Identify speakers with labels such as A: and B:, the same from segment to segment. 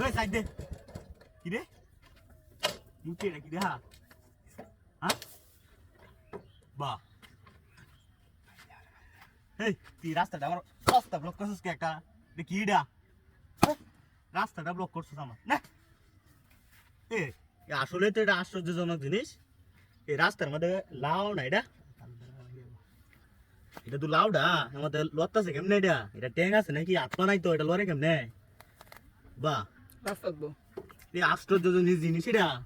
A: ওই সাইড দে কি রে মুখে না কি রে হা হ্যাঁ বাহ এই তুই রাস্তাটা আমার রাস্তা ব্লক করছিস কি একটা কি হ্যাঁ? রাস্তাটা ব্লক করছিস আমার না এ আসলে তো এটা আশ্চর্যজনক জিনিস এই রাস্তার মধ্যে লাউ না এটা এটা তো লাউডা আমাদের লত্তাছে কেমনে এটা এটা ট্যাং আছে নাকি পা নাই তো এটা লড়ে কেমনে বাহ জিনিস এটা।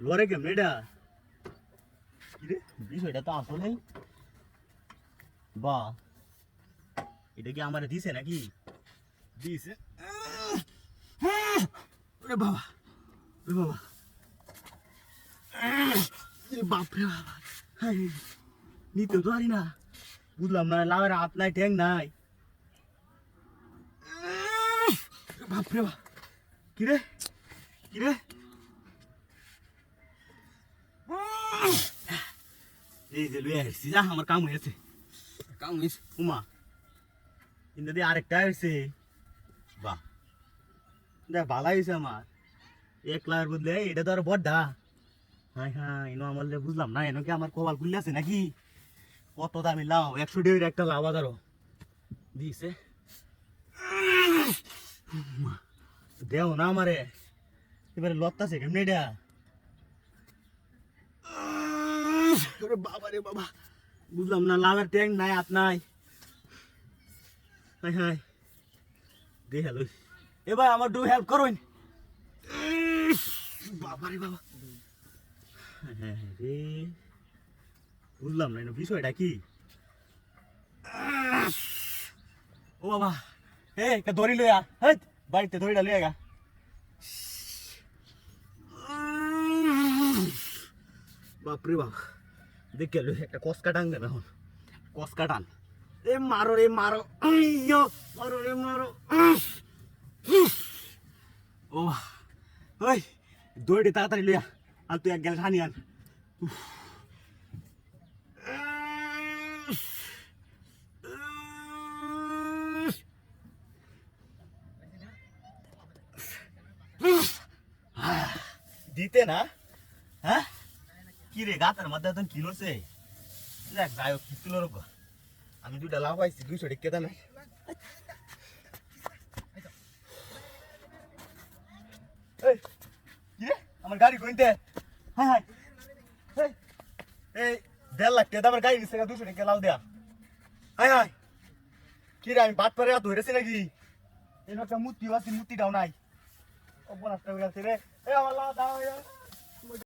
A: লড়ে কেমনে বাহ। এটা কি আমার দিছে নাকি? বাপরে বাবা। নিতে তো পারি না। বুঝলাম না লাভের হাত নাই, ঠ্যাং নাই। বাপরে বাপ। কিরে? কিরে? এই যে লুয়ে আসছি যা আমার কাম হয়েছে।
B: কাম হয়েছে?
A: উমা। কিন্তু দিয়ে আরেকটা হয়েছে। বাহ দেখ ভালো হয়েছে আমার। এক লাখের বদলে এটা তো আর বড্ডা। হ্যাঁ হ্যাঁ এনো আমার বুঝলাম না এনো কি আমার কপাল খুললে আছে নাকি? কত দামি লাও একশো ডের একটা লাভ আদারও দিছে দেও না আমারে। এবারে লত্তাছে, কেমনে এটা? বাবা রে বাবা, বুঝলাম না, লাভের ট্যাঙ্ক নাই, হাত নাই। Hi hi. দে হ্যালো। এবার আমার ডু হেল্প করুন। বাবা রে বাবা। হ্যাঁ রে। বুঝলাম না বিষয়টা কি? ও বাবা। এ দড়ি লইয়া হেই বাড়িতে দড়িটা লইয়া গা। বাপরে বাপ, দেখে লই একটা কসকা টান দেন এখন। কসকা টান। এ, মারো রে, মারো। মারো রে, মারো। ও, ওই দৌড়ে তাড়াতাড়ি লইয়া আর তুই এক গেলে ঠানি আন। দিতে না? হ্যাঁ? কি রে গাতার মধ্যে এখন কিলো সে দেখ যাই হোক কিলো রকম আমি দুটা লাভ পাইছি দুইশো টিকে দাম। আমার গাড়ি কইতে হ্যাঁ হ্যাঁ এই, দেড় লাখ টাকা দামের গাড়ি নিচ্ছে দুশো টাকা লাল দেয়া। Hi hi. কি রে আমি বাদ পারে ধরেছি নাকি? একটা মূর্তি আছে মূর্তিটাও নাই। হয়ে গেছে রে। এ আমার দাও